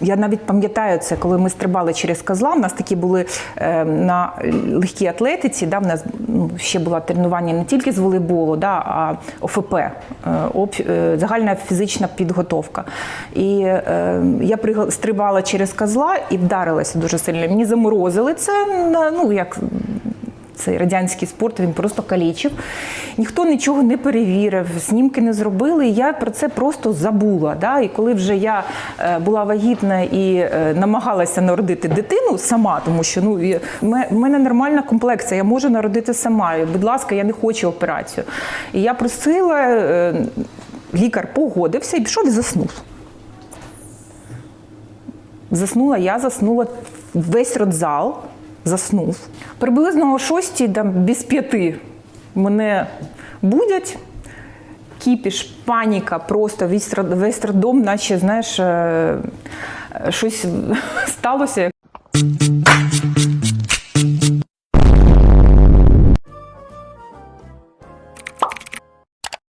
Я навіть пам'ятаю це, коли ми стрибали через козла. У нас такі були е, на легкій атлетиці. Да, в нас ну, ще було тренування не тільки з волейболу, да, а ОФП, е, об, е, загальна фізична підготовка. І е, я стрибала через козла і вдарилася дуже сильно. Мені заморозили це, на, ну як цей радянський спорт він просто калічив. Ніхто нічого не перевірив, знімки не зробили. І я про це просто забула. Да? І коли вже я е, була вагітна і е, намагалася народити дитину сама, тому що ну в мене нормальна комплекція, я можу народити сама. Будь ласка, я не хочу операцію. І я просила, е, лікар погодився і пішов і заснув. Заснула я, заснула весь родзал, заснув. Приблизно о 6 там, без п'яти мене будять. Кіпіш, паніка, просто весь, весь наче, знаєш, е, щось сталося.